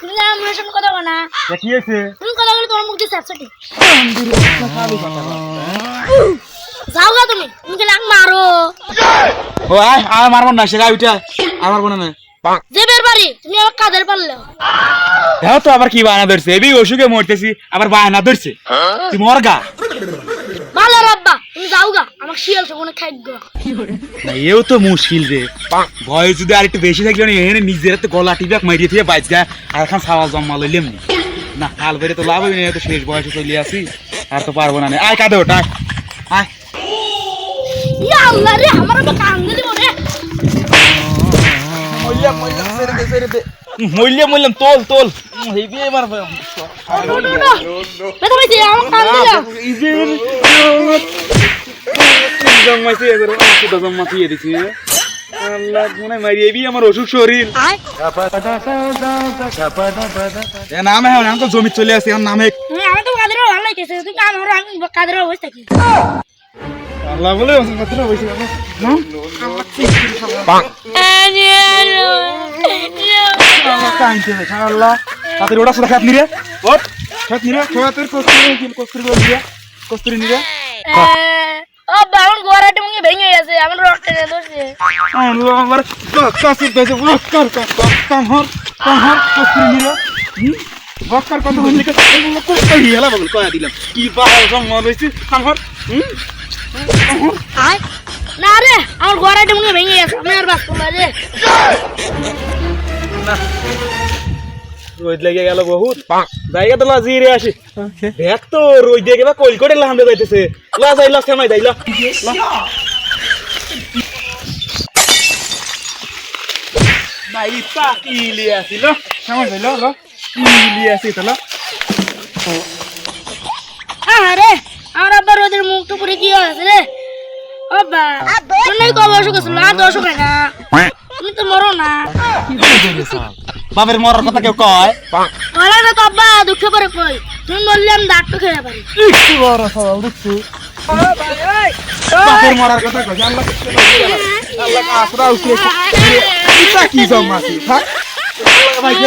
তুমি আমার সামনে কথা বলো না। কি হয়েছে? তুমি কথা বলে তোমার মুখ দিয়ে স্যাপসাটি যাও গা তুমি তুমি নাক মারো। ও আয় আর মারবো না সে গাড়িটা আর মারবো না যে বের বাড়ি তুমি আমার কাদের পারলে? তো আবার কি বায়না ধরছে। এবি অসুখে মরতেছি আবার বায়না ধরছে। তুই মর গা। ভালো রাব্বা তুমি যাও গা আমার শিয়াল সবনে খাইগ। না এও তো মুশকিল রে। বয়স যদি আর একটু বেশি থাকলে এখানে নিজের তো গলা টিপে মারিয়ে থেকে বাইচ গা আর এখন সাওয়াল জম্মা লইলাম নি। না হাল বেড়ে তো লাভ হবে না তো শেষ বয়সে চলে আসি আর তো পারব না নে। আয় কাঁদে ওটা আয়। আয়। ইয়া আল্লাহ রে আমার দিব তোল তোল। হেবি এবার বেটা ভাই দিছি। আল্লাহ মনে মারি এবি আমার অসুখ শরীর। এ নাম হ্যাঁ নাম তো জমি চলে আসে এখন নামে আমি তো কাদের ভালো লাগতেছে তুমি আমার আমি কাদের অবস্থা থাকি আল্লাহ বলে আল্লাহ ওটা সুদা খাত নিরে ওট খাত নিরে খাওয়া তোর কস্তুরি কি কস্তুরি করে নিরে কস্তুরি নিরে ও বাউন গোয়ারাটা মুখে ভেঙে গেছে আমার রক্ত ধরছে। আল্লাহ আমার কাসির দেছে বক্কর কামহর কামহর কস্তুরি নিরে বক্কর কত হইলে কে? কস্তুরি হেলা বল? কয়া দিলাম। কি বাহাল সম্মান হইছে? কামহর হুম? আয়। না রে আমার গোয়ারাটা মুখে ভেঙে গেছে আমি আর বাঁচবো না রে। রোদ লেগে গেল বহুত। জায়গা তো লাজি রে আসি। দেখ তো রোদ দিয়ে গেবা কইল করে লাহামে যাইতেছে। লা যাই লা সেমাই যাই লা। নাই কি লিয়ে আসিল সেমাই যাই লা লা। আসি তো আরে আমার মুখ টুকুরে কি হয়েছে রে? আব্বা তোর নাই কবে অসুখ আর না। তুমি তো মরো না। বাপের মরার কথা কেউ কয়? বলা না তো আব্বা দুঃখ করে কই? তুমি বললে আমি ডাক্তার খেয়ে পারি একটু বড় সওয়াল দেখছ। বাপের মরার কথা কয় আল্লাহ আল্লাহ আসরা উঠে কি জমাছি থাক ভাই কি